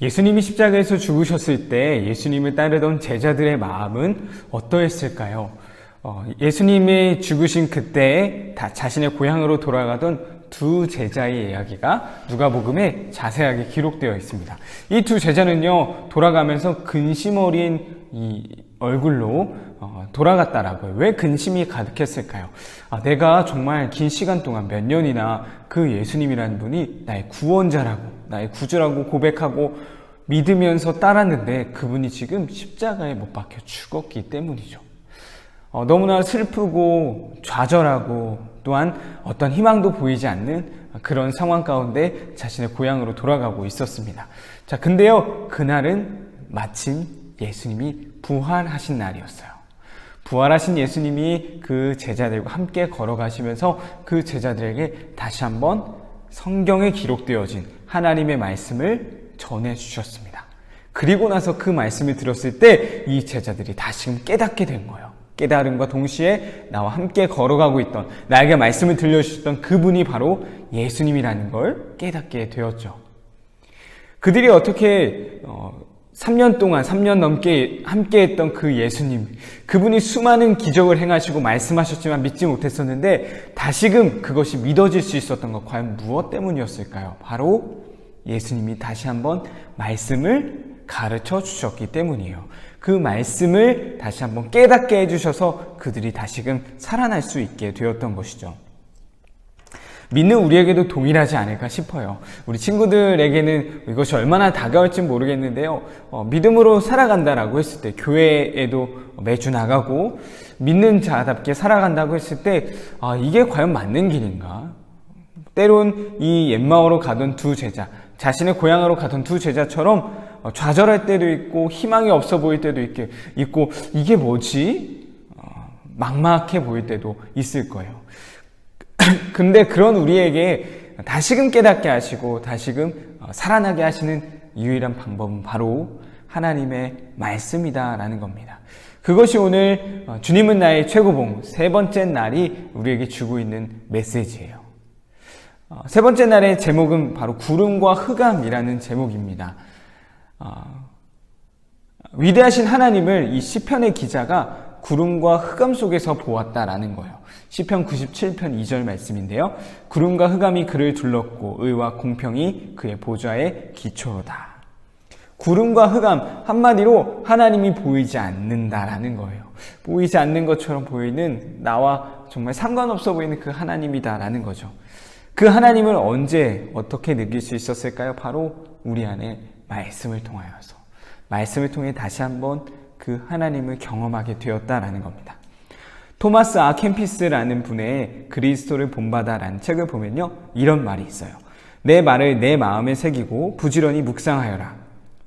예수님이 십자가에서 죽으셨을 때 예수님을 따르던 제자들의 마음은 어떠했을까요? 어, 예수님이 죽으신 그때 다 자신의 고향으로 돌아가던 두 제자의 이야기가 누가복음에 자세하게 기록되어 있습니다. 이 두 제자는요 돌아가면서 근심 어린 이 얼굴로 어, 돌아갔다라고요. 왜 근심이 가득했을까요? 아, 내가 정말 긴 시간 동안 몇 년이나 그 예수님이라는 분이 나의 구원자라고 나의 구주라고 고백하고 믿으면서 따랐는데 그분이 지금 십자가에 못 박혀 죽었기 때문이죠. 어, 너무나 슬프고 좌절하고 또한 어떤 희망도 보이지 않는 그런 상황 가운데 자신의 고향으로 돌아가고 있었습니다. 자, 근데요, 그날은 마침 예수님이 부활하신 날이었어요. 부활하신 예수님이 그 제자들과 함께 걸어가시면서 그 제자들에게 다시 한번 성경에 기록되어진 하나님의 말씀을 전해 주셨습니다. 그리고 나서 그 말씀을 들었을 때 이 제자들이 다시금 깨닫게 된 거예요. 깨달음과 동시에 나와 함께 걸어가고 있던 나에게 말씀을 들려주셨던 그분이 바로 예수님이라는 걸 깨닫게 되었죠. 그들이 어떻게 어, 3년 동안 3년 넘게 함께 했던 그 예수님 그분이 수많은 기적을 행하시고 말씀하셨지만 믿지 못했었는데 다시금 그것이 믿어질 수 있었던 것 과연 무엇 때문이었을까요? 바로 예수님이 다시 한번 말씀을 가르쳐 주셨기 때문이에요. 그 말씀을 다시 한번 깨닫게 해주셔서 그들이 다시금 살아날 수 있게 되었던 것이죠. 믿는 우리에게도 동일하지 않을까 싶어요. 우리 친구들에게는 이것이 얼마나 다가올지 모르겠는데요. 어, 믿음으로 살아간다라고 했을 때, 교회에도 매주 나가고, 믿는 자답게 살아간다고 했을 때, 아, 이게 과연 맞는 길인가? 때론 이 옛마을로 가던 두 제자, 자신의 고향으로 가던 두 제자처럼 어, 좌절할 때도 있고 희망이 없어 보일 때도 있고 이게 뭐지? 어, 막막해 보일 때도 있을 거예요. 근데 그런 우리에게 다시금 깨닫게 하시고 다시금 어, 살아나게 하시는 유일한 방법은 바로 하나님의 말씀이다라는 겁니다. 그것이 오늘 주님은 나의 최고봉 세 번째 날이 우리에게 주고 있는 메시지예요. 세 번째 날의 제목은 바로 구름과 흑암이라는 제목입니다. 아, 위대하신 하나님을 이 시편의 기자가 구름과 흑암 속에서 보았다라는 거예요. 시편 97편 2절 말씀인데요. 구름과 흑암이 그를 둘렀고 의와 공평이 그의 보좌의 기초로다. 구름과 흑암 한마디로 하나님이 보이지 않는다라는 거예요. 보이지 않는 것처럼 보이는 나와 정말 상관없어 보이는 그 하나님이다라는 거죠. 그 하나님을 언제 어떻게 느낄 수 있었을까요? 바로 우리 안에 말씀을 통하여서 말씀을 통해 다시 한번 그 하나님을 경험하게 되었다라는 겁니다. 토마스 아 캠피스라는 분의 그리스도를 본받아라는 책을 보면요. 이런 말이 있어요. 내 말을 내 마음에 새기고 부지런히 묵상하여라.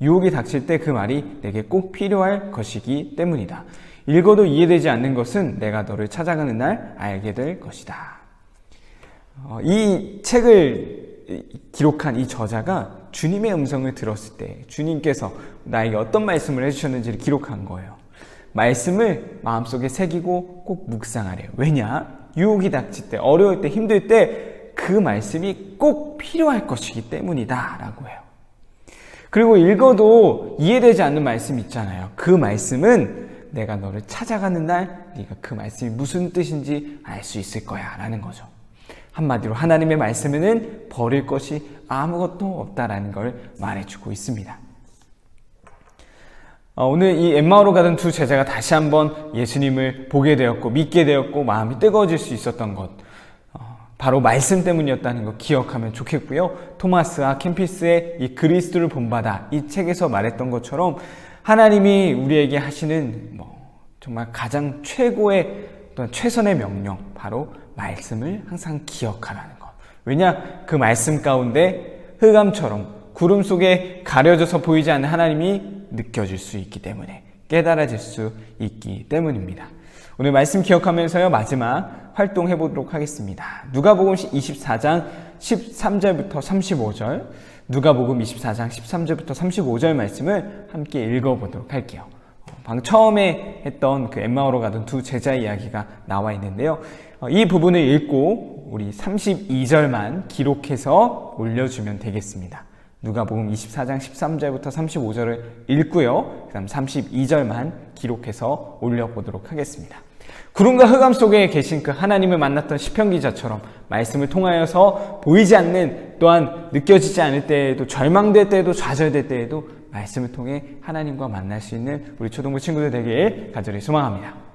유혹이 닥칠 때 그 말이 내게 꼭 필요할 것이기 때문이다. 읽어도 이해되지 않는 것은 내가 너를 찾아가는 날 알게 될 것이다. 어, 이 책을 기록한 이 저자가 주님의 음성을 들었을 때 주님께서 나에게 어떤 말씀을 해주셨는지를 기록한 거예요. 말씀을 마음속에 새기고 꼭 묵상하래요. 왜냐? 유혹이 닥칠 때, 어려울 때, 힘들 때 그 말씀이 꼭 필요할 것이기 때문이다. 라고 해요. 그리고 읽어도 이해되지 않는 말씀 있잖아요. 그 말씀은 내가 너를 찾아가는 날 네가 그 말씀이 무슨 뜻인지 알 수 있을 거야. 라는 거죠. 한마디로 하나님의 말씀에는 버릴 것이 아무것도 없다라는 걸 말해주고 있습니다. 어, 오늘 이 엠마오로 가던 두 제자가 다시 한번 예수님을 보게 되었고 믿게 되었고 마음이 뜨거워질 수 있었던 것 어, 바로 말씀 때문이었다는 거 기억하면 좋겠고요. 토마스와 캠피스의 이 그리스도를 본받아 이 책에서 말했던 것처럼 하나님이 우리에게 하시는 뭐 정말 가장 최고의 또는 최선의 명령 바로 말씀을 항상 기억하라는 것. 왜냐? 그 말씀 가운데 흑암처럼 구름 속에 가려져서 보이지 않는 하나님이 느껴질 수 있기 때문에 깨달아질 수 있기 때문입니다. 오늘 말씀 기억하면서요 마지막 활동해 보도록 하겠습니다. 누가복음 24장 13절부터 35절, 누가복음 24장 13절부터 35절 말씀을 함께 읽어 보도록 할게요. 방금 처음에 했던 그 엠마오로 가던 두 제자 이야기가 나와 있는데요. 어, 이 부분을 읽고 우리 32절만 기록해서 올려주면 되겠습니다. 누가복음 24장 13절부터 35절을 읽고요. 그다음 32절만 기록해서 올려보도록 하겠습니다. 구름과 흑암 속에 계신 그 하나님을 만났던 시편 기자처럼 말씀을 통하여서 보이지 않는 또한 느껴지지 않을 때에도 절망될 때에도 좌절될 때에도 말씀을 통해 하나님과 만날 수 있는 우리 초등부 친구들 되길 간절히 소망합니다.